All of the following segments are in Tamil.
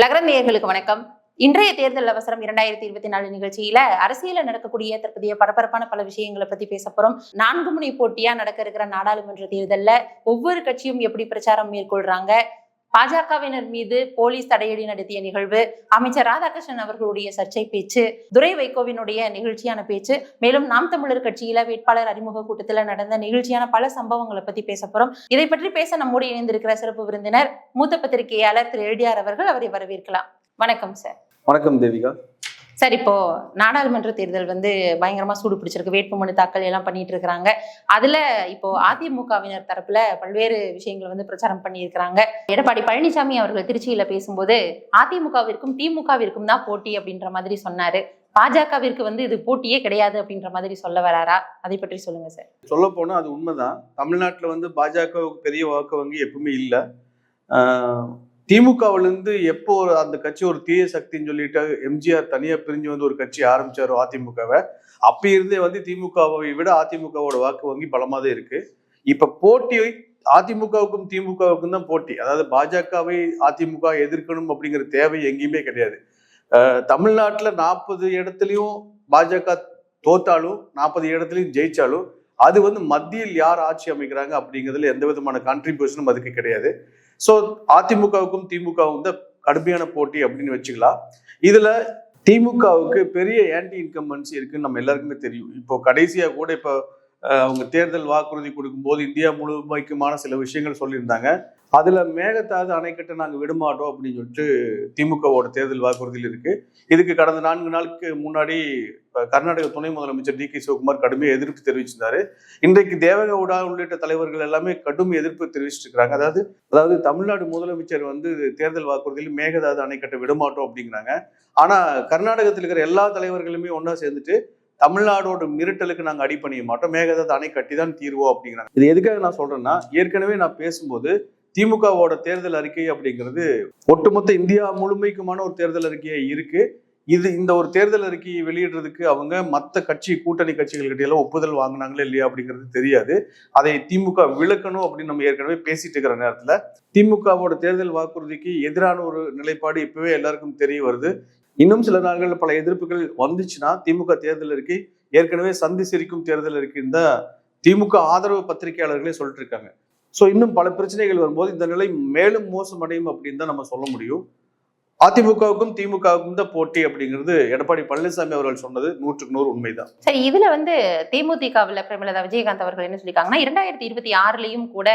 லகரம் நேயர்களுக்கு வணக்கம். இன்றைய தேர்தல் அவசரம் இரண்டாயிரத்தி இருபத்தி நாலு நிகழ்ச்சியில அரசியல நடக்கக்கூடிய தற்போதைய பரபரப்பான பல விஷயங்களை பத்தி பேச போறோம். நான்கு முனை போட்டியா நடக்க இருக்கிற நாடாளுமன்ற தேர்தல்ல ஒவ்வொரு கட்சியும் எப்படி பிரச்சாரம் மேற்கொள்றாங்க? பாஜகவினர் மீது போலீஸ் தடையடி நடத்திய நிகழ்வு அமைச்சர் ராதாகிருஷ்ணன் அவர்களுடைய சர்ச்சை பேச்சு துரை வைகோவினுடைய நிகழ்ச்சியான பேச்சு மேலும் நாம் தமிழர் கட்சியில வேட்பாளர் அறிமுக கூட்டத்துல நடந்த நிகழ்ச்சியான பல சம்பவங்களை பத்தி பேச போறோம். இதை பற்றி பேச நம்மோடு இணைந்திருக்கிற சிறப்பு விருந்தினர் மூத்த பத்திரிகையாளர் திரு எல்டிஆர் அவர்கள் அவரை வரவேற்கலாம். வணக்கம் சார். வணக்கம் தேவிகா. சார் இப்போ நாடாளுமன்ற தேர்தல் வந்து பயங்கரமா சூடு பிடிச்சிருக்கு. வேட்புமனு தாக்கல் எல்லாம் பண்ணிட்டு இருக்கிறாங்க. அதுல இப்போ அதிமுகவினர் தரப்புல பல்வேறு விஷயங்களை வந்து பிரச்சாரம் பண்ணியிருக்கிறாங்க. எடப்பாடி பழனிசாமி அவர்கள் திருச்சியில பேசும்போது அதிமுகவிற்கும் திமுகவிற்கும் தான் போட்டி அப்படின்ற மாதிரி சொன்னாரு. பாஜகவிற்கு வந்து இது போட்டியே கிடையாது அப்படின்ற மாதிரி சொல்ல வராரா? அதை பற்றி சொல்லுங்க சார். சொல்ல போனா அது உண்மைதான். தமிழ்நாட்டில் வந்து பாஜகவுக்கு பெரிய வாக்கு வங்கி எப்பவுமே இல்லை. திமுகவிலிருந்து எப்போ ஒரு அந்த கட்சி ஒரு தீய சக்தின்னு சொல்லிட்டு எம்ஜிஆர் தனியா பிரிஞ்சு வந்து ஒரு கட்சி ஆரம்பிச்சாரோ அதிமுகவை அப்ப இருந்தே வந்து திமுகவை விட அதிமுகவோட வாக்கு வங்கி பலமா தான் இருக்கு. இப்ப போட்டி அதிமுகவுக்கும் திமுகவுக்கும் தான் போட்டி. அதாவது பாஜகவை அதிமுக எதிர்க்கணும் அப்படிங்கிற தேவை எங்கேயுமே கிடையாது. தமிழ்நாட்டில் நாற்பது இடத்துலையும் பாஜக தோத்தாலும் நாற்பது இடத்துலையும் ஜெயிச்சாலும் அது வந்து மத்தியில் யார் ஆட்சி அமைக்கிறாங்க அப்படிங்கிறதுல எந்த விதமான கான்ட்ரிபியூஷனும் அதுக்கு கிடையாது. ஸோ அதிமுகவுக்கும் திமுகவும் தான் கடுமையான போட்டி அப்படின்னு வச்சுக்கலாம். இதுல திமுகவுக்கு பெரிய ஆன்டி இன்கம்பன்சி இருக்குன்னு நம்ம எல்லாருக்குமே தெரியும். இப்போ கடைசியா கூட இப்போ அவங்க தேர்தல் வாக்குறுதி கொடுக்கும்போது இந்தியா முழுமைக்குமான சில விஷயங்கள் சொல்லியிருந்தாங்க. அதுல மேகதாது அணைக்கட்டை நாங்க விடமாட்டோம் அப்படின்னு சொல்லிட்டு திமுகவோட தேர்தல் வாக்குறுதியில் இருக்கு. இதுக்கு கடந்த நான்கு நாளுக்கு முன்னாடி கர்நாடக துணை முதலமைச்சர் டி கே சிவகுமார் கடுமையாக எதிர்ப்பு தெரிவிச்சிருந்தாரு. இன்றைக்கு தேவகவுடா உள்ளிட்ட தலைவர்கள் எல்லாமே கடும் எதிர்ப்பு தெரிவிச்சிட்டு அதாவது அதாவது தமிழ்நாடு முதலமைச்சர் வந்து தேர்தல் வாக்குறுதியில் மேகதாது அணைக்கட்டை விடமாட்டோம் அப்படிங்கிறாங்க. ஆனா கர்நாடகத்தில் இருக்கிற எல்லா தலைவர்களுமே ஒன்றா சேர்ந்துட்டு தமிழ்நாடோட மிரட்டலுக்கு நாங்கள் அடிப்பணிய மாட்டோம். மேகதாது அணை கட்டி தான் தீர்வோம் அப்படிங்கிறாங்க. இது எதுக்காக நான் சொல்றேன்னா ஏற்கனவே நான் பேசும்போது திமுகவோட தேர்தல் அறிக்கை அப்படிங்கிறது ஒட்டுமொத்த இந்தியா முழுமைக்குமான ஒரு தேர்தல் அறிக்கையாக இருக்கு. இது இந்த ஒரு தேர்தல் அறிக்கையை வெளியிடுறதுக்கு அவங்க மற்ற கட்சி கூட்டணி கட்சிகள்கிட்ட எல்லாம் ஒப்புதல் வாங்கினாங்களே இல்லையா அப்படிங்கிறது தெரியாது. அதை திமுக விளக்கணும் அப்படின்னு நம்ம ஏற்கனவே பேசிட்டு இருக்கிற நேரத்தில் திமுகவோட தேர்தல் வாக்குறுதிக்கு எதிரான ஒரு நிலைப்பாடு இப்பவே எல்லாருக்கும் தெரிய வருது. இன்னும் சில நாட்களில் பல எதிர்ப்புகள் வந்துச்சுன்னா திமுக தேர்தல் அறிக்கை ஏற்கனவே சந்தி சிரிக்கும் தேர்தல் அறிக்கைன்னு தான் திமுக ஆதரவு பத்திரிகையாளர்களே சொல்லிட்டு இருக்காங்க. ஸோ இன்னும் பல பிரச்சனைகள் வரும்போது இந்த நிலை மேலும் மோசமடையும் அப்படின்னு தான் நம்ம சொல்ல முடியும். அதிமுகவுக்கும் திமுகவுக்கும் தான் போட்டி அப்படிங்கிறது எடப்பாடி பழனிசாமி அவர்கள் சொன்னது நூற்றுக்கு நூறு உண்மைதான். சரி இதுல வந்து தேமுதிகவில் பிரேமலதா விஜயகாந்த் அவர்கள் என்ன சொல்லியிருக்காங்கன்னா இரண்டாயிரத்தி இருபத்தி ஆறுலயும் கூட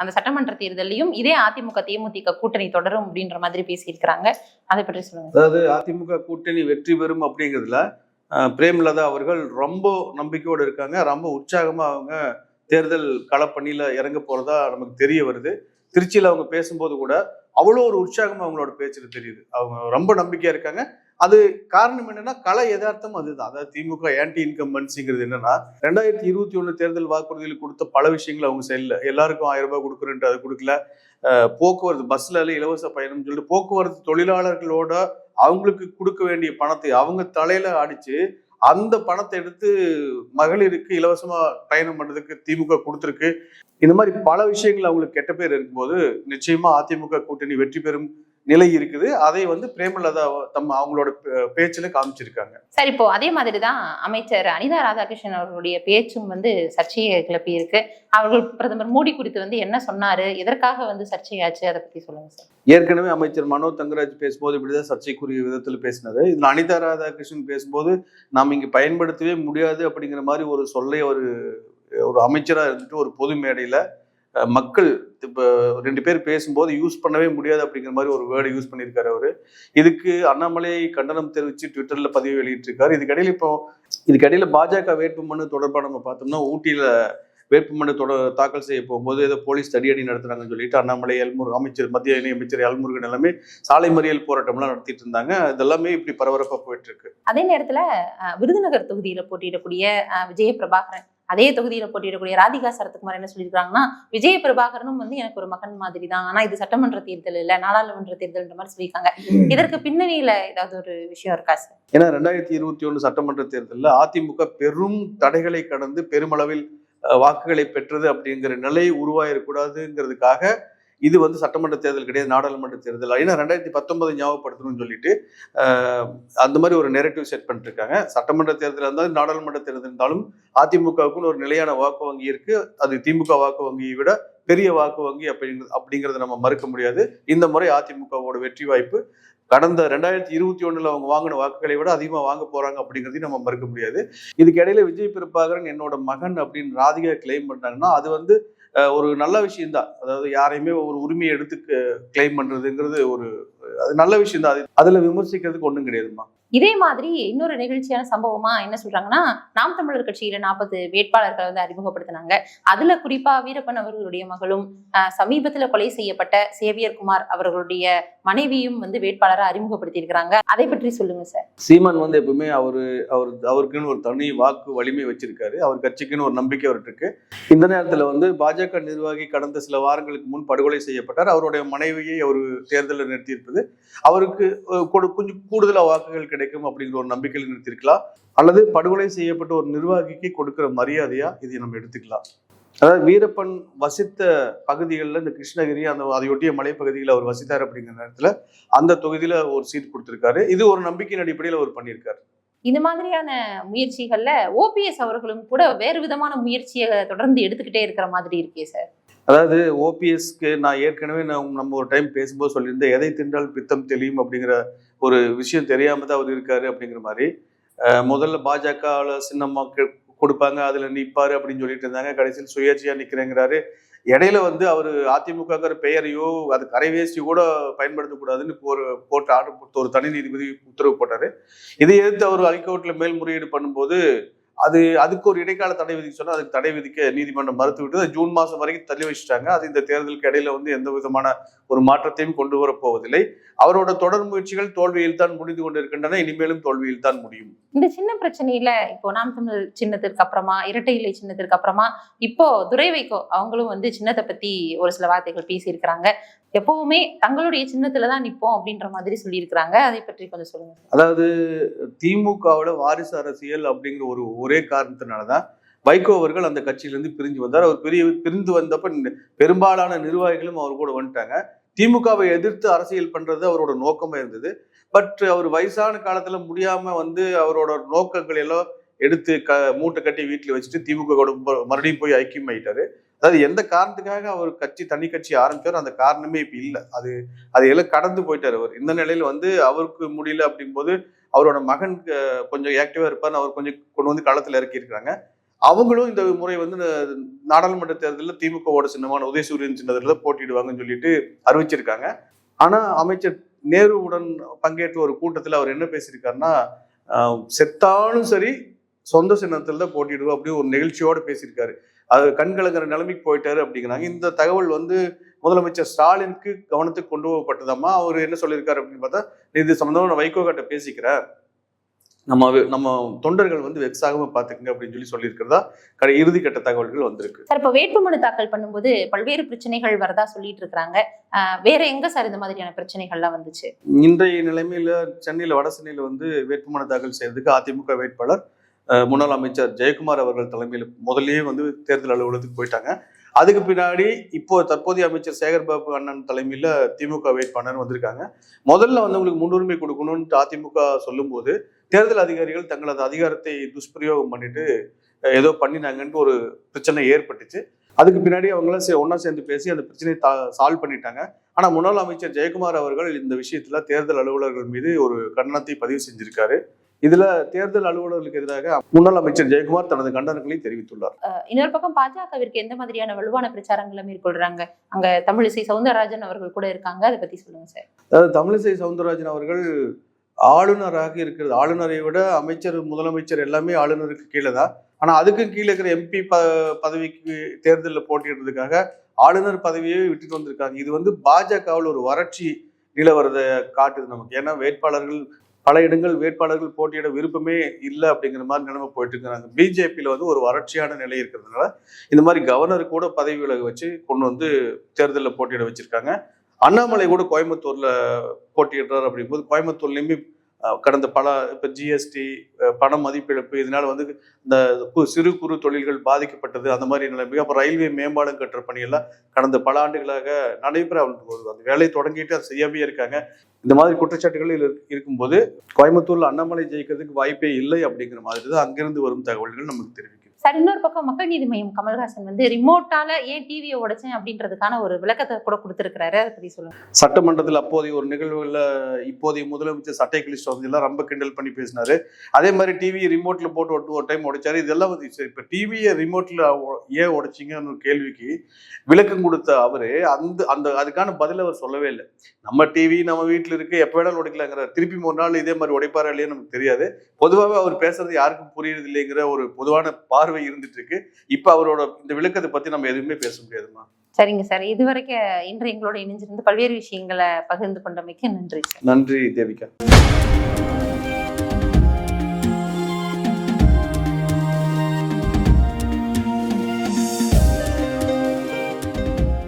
அந்த சட்டமன்ற தேர்தலையும் இதே அதிமுக தேமுதிக கூட்டணி தொடரும் அப்படின்ற மாதிரி பேசியிருக்கிறாங்க. அதை பற்றி சொல்லுங்க. அதாவது அதிமுக கூட்டணி வெற்றி பெறும் அப்படிங்கிறதுல பிரேமலதா அவர்கள் ரொம்ப நம்பிக்கையோடு இருக்காங்க ரொம்ப உற்சாகமா அவங்க தேர்தல் களப்பணியில் இறங்க போகிறதா நமக்கு தெரிய வருது. திருச்சியில் அவங்க பேசும்போது கூட அவ்வளோ ஒரு உற்சாகம் அவங்களோட பேச்சில் தெரியுது. அவங்க ரொம்ப நம்பிக்கையாக இருக்காங்க. அது காரணம் என்னன்னா கலை யதார்த்தம் அதுதான். அதாவது திமுக ஆன்டி இன்கம்பன்சிங்கிறது என்னன்னா ரெண்டாயிரத்தி இருபத்தி ஒன்று தேர்தல் வாக்குறுதியில் கொடுத்த பல விஷயங்கள் அவங்க செய்யல எல்லாருக்கும் ஆயிரம் ரூபாய் கொடுக்குறேன்ட்டு அது கொடுக்கல. போக்குவரத்து பஸ்ல இலவச பயணம் சொல்லிட்டு போக்குவரத்து தொழிலாளர்களோட அவங்களுக்கு கொடுக்க வேண்டிய பணத்தை அவங்க தலையில அடிச்சு அந்த பணத்தை எடுத்து மகளிருக்கு இலவசமா பயணம் பண்றதுக்கு திமுக கொடுத்துருக்கு. இந்த மாதிரி பல விஷயங்கள் அவங்களுக்கு கெட்ட பேர் இருக்கும்போது நிச்சயமா அதிமுக கூட்டணி வெற்றி பெறும் நிலை இருக்குது. அதை வந்து பிரேமலதா தம் அவங்களோட பேச்சுல காமிச்சிருக்காங்க. சரி இப்போ அதே மாதிரி தான் அமைச்சர் அனிதா ராதாகிருஷ்ணன் அவர்களுடைய பேச்சும் வந்து சர்ச்சையை கிளப்பி இருக்கு அவர்கள் பிரதமர் மோடி குறித்து வந்து என்ன சொன்னாரு? எதற்காக வந்து சர்ச்சையாச்சு? அதை பத்தி சொல்லுங்க சார். ஏற்கனவே அமைச்சர் மனோ தங்கராஜ் பேசும்போது இப்படிதான் சர்ச்சைக்குரிய விதத்தில் பேசினாரு. இதுல அனிதா ராதாகிருஷ்ணன் பேசும்போது நாம் இங்க பயன்படுத்தவே முடியாது அப்படிங்கிற மாதிரி ஒரு சொல்லை ஒரு ஒரு அமைச்சரா இருந்துட்டு ஒரு பொது மேடையில மக்கள் இப்போ ரெண்டு பேர் பேசும்போது யூஸ் பண்ணவே முடியாது அப்படிங்கிற மாதிரி ஒரு வேர்டை யூஸ் பண்ணியிருக்காரு அவரு. இதுக்கு அண்ணாமலை கண்டனம் தெரிவிச்சு ட்விட்டர்ல பதிவு வெளியிட்டிருக்காரு. இதுக்கடையில இப்போ இதுக்கடையில பாஜக வேட்புமனு தொடர்பாக நம்ம பார்த்தோம்னா ஊட்டியில வேட்புமனு தொட தாக்கல் செய்ய போகும்போது ஏதோ போலீஸ் தடியடி நடத்துறாங்கன்னு சொல்லிட்டு அண்ணாமலை எல்முருகன் அமைச்சர் மத்திய இணை அமைச்சர் எல்முருகன் எல்லாமே சாலை மறியல் போராட்டம்லாம் நடத்திட்டு இருந்தாங்க. இதெல்லாமே இப்படி பரபரப்பா போயிட்டு இருக்கு. அதே நேரத்தில் விருதுநகர் தொகுதியில் போட்டியிடக்கூடிய விஜய பிரபாகரன் அதே தொகுதியில போட்டியிடக்கூடிய ராதிகா சரத்குமார் என்ன சொல்லியிருக்காங்கன்னா விஜய பிரபாகரனும் வந்து எனக்கு ஒரு மகன் மாதிரி தான் ஆனா இது சட்டமன்ற தேர்தல் இல்ல நாடாளுமன்ற தேர்தல்ன்ற மாதிரி சொல்லியிருக்காங்க. இதற்கு பின்னணியில ஏதாவது ஒரு விஷயம் இருக்கா சார்? ஏன்னா ரெண்டாயிரத்தி இருபத்தி ஒண்ணு சட்டமன்ற தேர்தலில் அதிமுக பெரும் தடைகளை கடந்து பெருமளவில் வாக்குகளை பெற்றது அப்படிங்கிற நிலை உருவாயிடக்கூடாதுங்கிறதுக்காக இது வந்து சட்டமன்ற தேர்தல் கிடையாது நாடாளுமன்ற தேர்தல். ஏன்னா ரெண்டாயிரத்தி பத்தொன்பது ஞாபகப்படுத்தணும்னு சொல்லிட்டு அந்த மாதிரி ஒரு நெரட்டிவ் செட் பண்ணிருக்காங்க சட்டமன்ற தேர்தல் இருந்தாலும் நாடாளுமன்ற தேர்தல் இருந்தாலும் அதிமுகவுக்குன்னு ஒரு நிலையான வாக்கு வங்கி இருக்கு. அது திமுக வாக்கு வங்கியை விட பெரிய வாக்கு வங்கி அப்படிங்கிறது அப்படிங்கறத நம்ம மறுக்க முடியாது. இந்த முறை அதிமுகவோட வெற்றி வாய்ப்பு கடந்த ரெண்டாயிரத்தி இருபத்தி ஒண்ணுல அவங்க வாங்கின வாக்குகளை விட அதிகமா வாங்க போறாங்க அப்படிங்கிறதையும் நம்ம மறுக்க முடியாது. இதுக்கு இடையில விஜய் பிரபாகரன் என்னோட மகன் அப்படின்னு ராதிகா கிளைம் பண்ணாங்கன்னா அது வந்து ஒரு நல்ல விஷயம்தான். அதாவது யாரையுமே ஒரு உரிமையை எடுத்து கிளைம் பண்றதுங்கிறது ஒரு அது நல்ல விஷயம் தான் அது அதுல விமர்சிக்கிறதுக்கு ஒண்ணும் கிடையாதுமா இதே மாதிரி இன்னொரு நிகழ்ச்சியான சம்பவமா என்ன சொல்றாங்கன்னா நாம் தமிழர் கட்சியில நாற்பது வேட்பாளர்களை வந்து அறிமுகப்படுத்தினாங்க. அதுல குறிப்பா வீரப்பன் அவர்களுடைய மகளும் ஆஹ், சமீபத்துல கொலை செய்யப்பட்ட சேவியர் குமார் அவர்களுடைய மனைவியும் வந்து வேட்பாளரை அறிமுகப்படுத்தி இருக்கிறாங்க அதை பற்றி சொல்லுங்க சார். சீமான் வந்து எப்பவுமே அவரு அவர் அவருக்குன்னு ஒரு தனி வாக்கு வலிமை வச்சிருக்காரு. அவர் கட்சிக்குன்னு ஒரு நம்பிக்கை அவர்கிட்ட இருக்கு. இந்த நேரத்துல வந்து பாஜக நிர்வாகி கடந்த சில வாரங்களுக்கு முன் படுகொலை செய்யப்பட்டார். அவருடைய மனைவியை அவர் தேர்தலில் நிறுத்தியிருப்பது. அவருக்கு கொஞ்சம் கூடுதலா வாக்குகள் கிடைக்கும் அப்படிங்கிற ஒரு நம்பிக்கையில் நிறுத்திருக்கலாம். அல்லது படுகொலை செய்யப்பட்ட ஒரு நிர்வாகிக்கு கொடுக்கிற மரியாதையா இதை நம்ம எடுத்துக்கலாம். அதாவது வீரப்பன் வசித்த பகுதிகளில் இந்த கிருஷ்ணகிரி அந்த அதையொட்டிய மலைப்பகுதியில் அவர் வசித்தார் அப்படிங்கிற நேரத்தில் அந்த தொகுதியில் ஒரு சீட் கொடுத்துருக்காரு. இது ஒரு நம்பிக்கையின் அடிப்படையில் அவர் பண்ணியிருக்காரு. இந்த மாதிரியான முயற்சிகளில் ஓபிஎஸ் அவர்களும் கூட வேறு விதமான முயற்சியை தொடர்ந்து எடுத்துக்கிட்டே இருக்கிற மாதிரி இருக்கே சார். அதாவது ஓபிஎஸ்க்கு நான் ஏற்கனவே நான் நம்ம ஒரு டைம் பேசும்போது சொல்லியிருந்தேன் எதை தின்றால் பித்தம் தெளியும்? அப்படிங்கிற ஒரு விஷயம் தெரியாம தான் அவர் இருக்காரு அப்படிங்கிற மாதிரி. முதல்ல பாஜகவில் சின்னம்மா கொடுப்பாங்க அதில் நிற்பாரு அப்படின்னு சொல்லிட்டு இருந்தாங்க. கடைசியில் சுயேட்சையாக நிற்கிறேங்கிறாரு இடையில வந்து அவர் அதிமுகங்கிற பெயரையோ அது கரைவேசி கூட பயன்படுத்தக்கூடாதுன்னு ஒரு போட்டு ஆர்டர் போட்டு ஒரு தனி நீதிபதி உத்தரவு போட்டார். இதை எதிர்த்து அவர் ஹைகோர்ட்டில் மேல்முறையீடு பண்ணும்போது அது அதுக்கு ஒரு இடைக்கால தடை விதிக்க சொன்னால் அதுக்கு தடை விதிக்க நீதிமன்றம் மறுத்து விட்டு ஜூன் மாசம் வரைக்கும் தள்ளி வச்சுட்டாங்க. அது இந்த தேர்தலுக்கு இடையில வந்து எந்த விதமான ஒரு மாற்றத்தையும் கொண்டு வரப்போவதில்லை அவரோட தொடர் முயற்சிகள் தோல்வியில் தான் முடிந்து கொண்டிருக்கின்றன. இனிமேலும் தோல்வியில் தான் முடியும். இந்த சின்ன பிரச்சனையில இப்போ நாம் தமிழ் சின்னத்திற்கு அப்புறமா இரட்டை இலை சின்னத்திற்கு அப்புறமா இப்போ துரை வைகோ அவங்களும் வந்து சின்னத்தை பத்தி ஒரு சில வார்த்தைகள் பேசியிருக்கிறாங்க. எப்பவுமே தங்களுடைய சின்னத்துல தான் நிற்போம் அப்படின்ற மாதிரி சொல்லியிருக்கிறாங்க. அதை பற்றி கொஞ்சம் சொல்லுங்க அதாவது திமுகவோட வாரிசு அரசியல் அப்படிங்கிற ஒரு ஒரே காரணத்தினாலதான் வைகோ அவர்கள் அந்த கட்சியிலிருந்து பிரிஞ்சு வந்தார். அவர் பிரிய பிரிந்து வந்தப்ப பெரும்பாலான நிர்வாகிகளும் அவர் கூட வந்துட்டாங்க. திமுகவை எதிர்த்து அரசியல் பண்றது அவரோட நோக்கமா இருந்தது. பட் அவர் வயசான காலத்துல முடியாம வந்து அவரோட நோக்கங்கள் எல்லாம் எடுத்து க மூட்டை கட்டி வீட்டில் வச்சுட்டு திமுக கூட மறுபடியும் போய் ஐக்கியம் ஆயிட்டாரு அதாவது எந்த காரணத்துக்காக அவர் கட்சி தனி கட்சி ஆரம்பிச்சாரோ அந்த காரணமே இப்போ இல்லை. அது அது எல்லாம் கடந்து போயிட்டார் அவர். இந்த நிலையில் வந்து அவருக்கு முடியல அப்படிங்கும்போது அவரோட மகன் கொஞ்சம் ஆக்டிவாக இருப்பார்னு அவர் கொஞ்சம் கொண்டு வந்து களத்தில் இறக்கியிருக்கிறாங்க அவங்களும் இந்த முறை வந்து நாடாளுமன்ற தேர்தலில் திமுகவோட சின்னமான உதயசூரியன் சின்னதில் போட்டிடுவாங்கன்னு சொல்லிட்டு அறிவிச்சிருக்காங்க. ஆனால் அமைச்சர் நேருவுடன் பங்கேற்ற ஒரு கூட்டத்தில் அவர் என்ன பேசியிருக்காருன்னா செத்தாலும் சரி சொந்த சின்னத்துல தான் போட்டியிடுவோம் அப்படி ஒரு நிகழ்ச்சியோட பேசியிருக்காரு. அது கண்கலங்கிற நிலைமைக்கு போயிட்டாரு அப்படிங்கிறாங்க. இந்த தகவல் வந்து முதலமைச்சர் ஸ்டாலினுக்கு கவனத்துக்கு கொண்டு போகப்பட்டதாமா அவர் என்ன சொல்லியிருக்காரு அப்படின்னு பார்த்தா இது சம்பந்தமா நான் வைகோ கிட்ட பேசிக்கிறேன் நம்ம நம்ம தொண்டர்கள் வந்து வெக்ஸாகாம பாத்துக்கங்க அப்படின்னு சொல்லி சொல்லியிருக்கிறதா கடை இறுதி கட்ட தகவல்கள் வந்திருக்கு. சார் இப்போ வேட்புமனு தாக்கல் பண்ணும்போது பல்வேறு பிரச்சனைகள் வரதா சொல்லிட்டு இருக்கிறாங்க. வேற எங்க சார் இந்த மாதிரியான பிரச்சனைகள்லாம் வந்துச்சு? இன்றைய நிலைமையில சென்னையில வட சென்னையில வந்து வேட்புமனு தாக்கல் செய்யறதுக்கு அதிமுக வேட்பாளர் முன்னாள் அமைச்சர் ஜெயக்குமார் அவர்கள் தலைமையில் முதல்லயே வந்து தேர்தல் அலுவலகத்துக்கு போயிட்டாங்க. அதுக்கு பின்னாடி இப்போ தற்போதைய அமைச்சர் சேகர் பாபு அண்ணன் தலைமையில் திமுக வேட்பாளர் வந்திருக்காங்க. முதல்ல வந்து உங்களுக்கு முன்னுரிமை கொடுக்கணும்னு அதிமுக சொல்லும்போது தேர்தல் அதிகாரிகள் தங்களது அதிகாரத்தை துஷ்பிரயோகம் பண்ணிட்டு ஏதோ பண்ணினாங்கன்ட்டு ஒரு பிரச்சனை ஏற்பட்டுச்சு. அதுக்கு பின்னாடி அவங்களாம் சே ஒன்றா சேர்ந்து பேசி அந்த பிரச்சனையை சால்வ் பண்ணிட்டாங்க. ஆனா முன்னாள் அமைச்சர் ஜெயக்குமார் அவர்கள் இந்த விஷயத்துல தேர்தல் அலுவலர்கள் மீது ஒரு கண்டனத்தை பதிவு செஞ்சிருக்காரு. இதுல தேர்தல் அலுவலர்களுக்கு எதிராக முன்னாள் அமைச்சர் ஜெயக்குமார் தனது கண்டனங்களை தெரிவித்துள்ளார். இன்னொரு பக்கம் பாஜகவிற்கு எந்த மாதிரியான வலுவான பிரச்சாரங்களை மேற்கொள்றாங்க? அங்க தமிழிசை சவுந்தரராஜன் அவர்கள் கூட இருக்காங்க. அதை பத்தி சொல்லுங்க சார். அதாவது தமிழிசை சவுந்தரராஜன் அவர்கள் ஆளுநராக இருக்கிறது. ஆளுநரை விட அமைச்சர் முதலமைச்சர் எல்லாமே ஆளுநருக்கு கீழே தான். ஆனா அதுக்கும் கீழே இருக்கிற எம்பி ப பதவிக்கு தேர்தலில் போட்டியிடுறதுக்காக ஆளுநர் பதவியே விட்டுட்டு வந்திருக்காங்க இது வந்து பாஜகவில் ஒரு வறட்சி நிலவரதை காட்டுது நமக்கு. ஏன்னா வேட்பாளர்கள் பல இடங்கள் வேட்பாளர்கள் போட்டியிட விருப்பமே இல்லை அப்படிங்கிற மாதிரி நிலைமை போயிட்டு இருக்கிறாங்க. பிஜேபியில் வந்து ஒரு வறட்சியான நிலை இருக்கிறதுனால இந்த மாதிரி கவர்னர் கூட பதவி விலக வச்சு கொண்டு வந்து தேர்தலில் போட்டியிட வச்சிருக்காங்க. அண்ணாமலை கூட கோயம்புத்தூர்ல போட்டியிடுறாரு அப்படிங்கும்போது கோயம்புத்தூர்லயுமே கடந்த பல இப்போ ஜிஎஸ்டி பண மதிப்பிழப்பு இதனால் வந்து இந்த கு- சிறு குறு தொழில்கள் பாதிக்கப்பட்டது அந்த மாதிரி நிலைமை அப்புறம் ரயில்வே மேம்பாலம் கட்டுற பணியெல்லாம் கடந்த பல ஆண்டுகளாக நடைபெற அந்த வேலையை தொடங்கிட்டு அதை செய்யாமே இருக்காங்க. இந்த மாதிரி குற்றச்சாட்டுகள் இருக்கும்போது கோயம்புத்தூரில் அண்ணாமலை ஜெயிக்கிறதுக்கு வாய்ப்பே இல்லை அப்படிங்கிற மாதிரி தான் அங்கிருந்து வரும் தகவல்கள் நமக்கு தெரிவிக்கும். சார் இன்னொரு பக்கம் மக்கள் நீதி மையம் கமல்ஹாசன் வந்து ரிமோட்டால ஏன் டிவியை உடைச்சேன் அப்படின்றதுக்கான ஒரு விளக்கத்தை கூட கொடுத்துருக்கிறாரு. அதை பத்தி சொல்லுங்க. சட்டமன்றத்தில் அப்போதைய ஒரு நிகழ்வுல இப்போதைய முதலமைச்சர் சட்டை கிழிச்சு வந்து எல்லாம் ரொம்ப கிண்டல் பண்ணி பேசினாரு. அதே மாதிரி டிவி ரிமோட்ல போட்டு ஒட்டு ஒரு டைம் உடைச்சாரு. இதெல்லாம் வந்து சரி, இப்போ டிவியை ரிமோட்ல ஏன் உடைச்சிங்கன்னு ஒரு கேள்விக்கு விளக்கம் கொடுத்த அவரு அந்த அந்த அதுக்கான பதில் அவர் சொல்லவே இல்லை. நம்ம டிவி நம்ம வீட்டில் இருக்கு எப்போ வேணாலும் உடைக்கலாங்கிற திருப்பி ஒரு நாள் இதே மாதிரி உடைப்பாரா இல்லையா நமக்கு தெரியாது. பொதுவாகவே அவர் பேசுறது யாருக்கும் புரியுறது இல்லைங்கிற ஒரு பொதுவான பார்வை இருந்துட்டு இருக்கு இப்ப அவரோட இந்த விளக்கத்தை பத்தி நம்ம எதுவுமே பேச முடியாதுமா? சரிங்க சார். இதுவரைக்கும் இன்று எங்களோட இணைஞ்சிருந்து பல்வேறு விஷயங்களை பகிர்ந்து கொண்டமைக்கு நன்றி நன்றி தேவிகா.